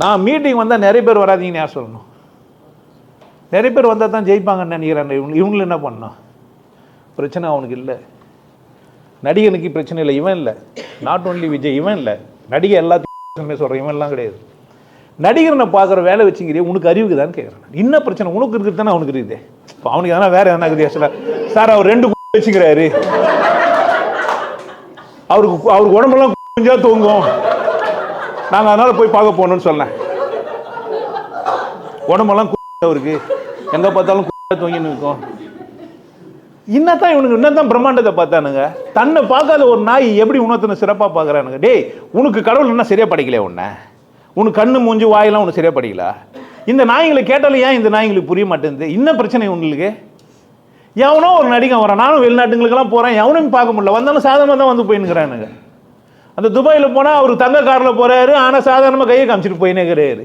நான் மீட்டிங் வந்தால் நிறைய பேர் வராதீங்கன்னு யார் சொல்லணும்? நிறைய பேர் வந்தால் தான் ஜெயிப்பாங்கன்னு நினைக்கிறாங்க. இவங்க இவங்களும் என்ன பண்ணோம் பிரச்சனை அவனுக்கு இல்லை. நடிகனுக்கு பிரச்சனை இல்லை. இவன் இல்லை. நாட் ஓன்லி விஜய் இவன் இல்லை. நடிகை எல்லாத்தையுமே சொல்கிறேன் இவன்லாம் கிடையாது. நடிகரனை பார்க்குற வேலை வச்சுங்கிறியே உனக்கு அறிவுக்குதான்னு கேட்குறேன் என்ன பிரச்சனை? உனக்கு இருக்குது தானே அவனுக்கு இருக்குது. இப்போ அவனுக்கு எதனா வேற எதனா இருக்குது? சார் சார் அவர் ரெண்டு வச்சுக்கிறாரு. அவருக்கு அவருக்கு உடம்பெல்லாம் கொஞ்சம் தூங்கும். நாங்கள் அதனால போய் பார்க்க போகணும்னு சொன்னேன். உடம்பெல்லாம் அவருக்கு. எங்கே பார்த்தாலும் தூங்கின்னு இருக்கும். இன்னத்தான் இவனுக்கு இன்னத்தான் பிரம்மாண்டத்தை பார்த்தானுங்க. தன்னை பார்க்காத ஒரு நாய் எப்படி உணர்த்தனை சிறப்பாக பார்க்குறானுங்க. டேய் உனக்கு கடவுள் என்ன சரியா படிக்கலையே உன்னை? உனக்கு கண்ணு மூஞ்சி வாயெல்லாம் உனக்கு சரியா படிக்கல? இந்த நாய்களை கேட்டாலும் ஏன் இந்த நாய்ங்களுக்கு புரிய மாட்டேங்குது? என்ன பிரச்சனை உங்களுக்கு? எவனோ ஒரு நடிகன் வரான். நானும் வெளிநாட்டுங்களுக்கெல்லாம் போகிறேன் எவனும் பார்க்க முடியல. வந்தாலும் சாதமாக தான் வந்து போயின்னுக்கிறானுங்க. அந்த துபாயில் போனால் அவர் தங்க காரில் போகிறாரு ஆனால் சாதாரணமாக கையை காமிச்சிட்டு போயின்னுக்கிறாரு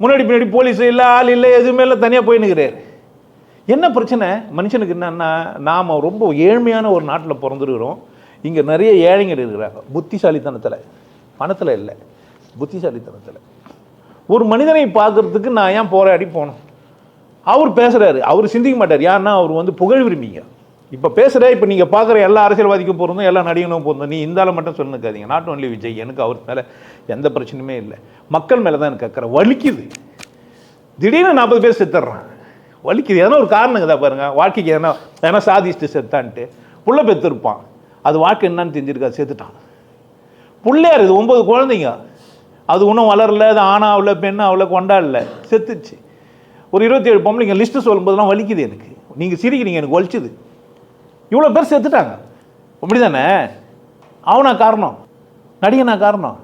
முன்னாடி பின்னாடி போலீஸ் இல்லை ஆள் இல்லை எதுவுமே இல்லை தனியாக போயின்னுக்கிறாரு என்ன பிரச்சனை? மனுஷனுக்கு என்னன்னா நாம் ரொம்ப ஏழ்மையான ஒரு நாட்டில் பிறந்துருக்கிறோம். இங்கே நிறைய ஏழைகள் இருக்கிறாங்க. புத்திசாலித்தனத்தில். பணத்தில் இல்லை. புத்திசாலித்தனத்தில். ஒரு மனிதனை பார்க்கறதுக்கு நான் ஏன் போராடி போனோம்? அவர் பேசுகிறாரு அவர் சிந்திக்க மாட்டார். யாருன்னா அவர் வந்து புகழ் விரும்பிங்க. இப்போ பேசுகிற இப்போ நீங்கள் பார்க்குற எல்லா அரசியல்வாதிக்கும் பொருந்தும் எல்லா நடிகனும் பொருந்தும். நீ இந்தால மட்டும் சொல்லுக்காதீங்க நாட் ஒன்லி விஜய் எனக்கு அவர் மேலே எந்த பிரச்சனையுமே இல்லை. மக்கள் மேலே தான் எனக்கு அக்கறை. வலிக்குது. திடீர்னு நாற்பது பேர் செத்துடுறான் வலிக்குது. எதனா ஒரு காரணங்க தான் பாருங்க. வாழ்க்கைக்கு எதனா எதனா சாதிச்சுட்டு செத்தான்ட்டு. புள்ள பெற்றிருப்பான் அது வாழ்க்கை என்னன்னு தெரிஞ்சிருக்கா? செத்துட்டான். பிள்ளையார் இது ஒன்பது குழந்தைங்க. அது இன்னும் வளரல அது ஆணாவில் அவ்வளோ கொண்டாடல செத்துச்சு. ஒரு இருபத்தி ஏழு பொம்பளைங்க லிஸ்ட்டு சொல்லும்போதெல்லாம் வலிக்குது எனக்கு. நீங்கள் சிரிக்கிறீங்க எனக்கு வலிச்சுது. இவ்வளோ பேர் செத்துட்டாங்க அப்படி தானே அவனா காரணம்? நடிகனா காரணம்?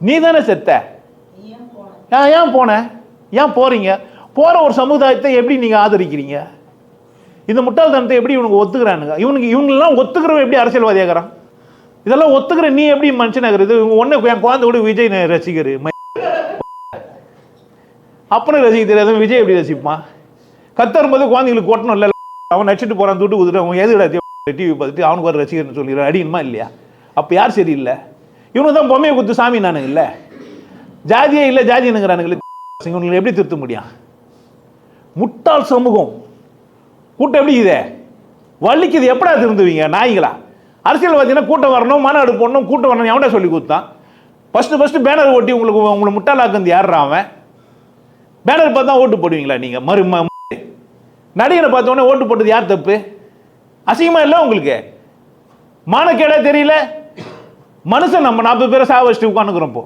நீ தானே செத்த? ஏன் ஏன் போன? ஏன் போறீங்க? போற ஒரு சமுதாயத்தை எப்படி நீங்க ஆதரிக்கிறீங்க? இந்த முட்டாள்தனத்தை எப்படி இவனுக்கு ஒத்துக்கிறானுங்க? இவனுக்கு இவங்கெல்லாம் ஒத்துக்கிறவன் எப்படி அரசியல்வாதியாகிறான்? இதெல்லாம் ஒத்துக்கிற நீ எப்படி மனுஷனாகிறது இவங்க ஒன்று என் குழந்தை கூட விஜய் ரசிக்கரு ரசிகர். அப்பனும் ரசிக்க தெரியாது விஜய் எப்படி ரசிப்பான்? கத்தரும்போது குழந்தைங்களுக்கு கொட்டணும் இல்லை? அவன் நடிச்சிட்டு போகிறான் தூட்டு ஊதுட்டு அவன் எதுடா டிவி பார்த்துட்டு அவனுக்கு ஒரு ரசிகர்னு சொல்லிடுறான் அடிக்கணுமா இல்லையா? அப்போ யார் சரியில்லை? இவனு தான் பொம்மையை குத்து சாமி நானுங்க இல்லை. ஜாதியே இல்லை ஜாதி என்னங்கிறானுங்களே. இவங்களை எப்படி திருத்த முடியும்? முட்டாள் சமூகம். கூட்டம் எப்படி இதே? வள்ளிக்குது எப்படா திருந்துவீங்க நாய்களா? அரசியல் பார்த்தீங்கன்னா கூட்டம் வரணும் மாநாடு போடணும் கூட்டம் வரணும் எவன்டா சொல்லி கொடுத்தான்? ஃபஸ்ட்டு ஃபஸ்ட்டு பேனர் ஓட்டி உங்களுக்கு உங்களை முட்டாளாக்குந்து யாருடா அவன்? பேனர் பார்த்தா ஓட்டு போடுவீங்களா நீங்கள் மறு நடிகரை பார்த்தோன்னே ஓட்டு போட்டது யார் தப்பு? அசிங்கமாக இல்லை உங்களுக்கு? மானக்கேடா தெரியல. மனுஷன் நம்ம நாற்பது பேரை சாவ வச்சுட்டு உட்காந்துக்கிறோம் இப்போ.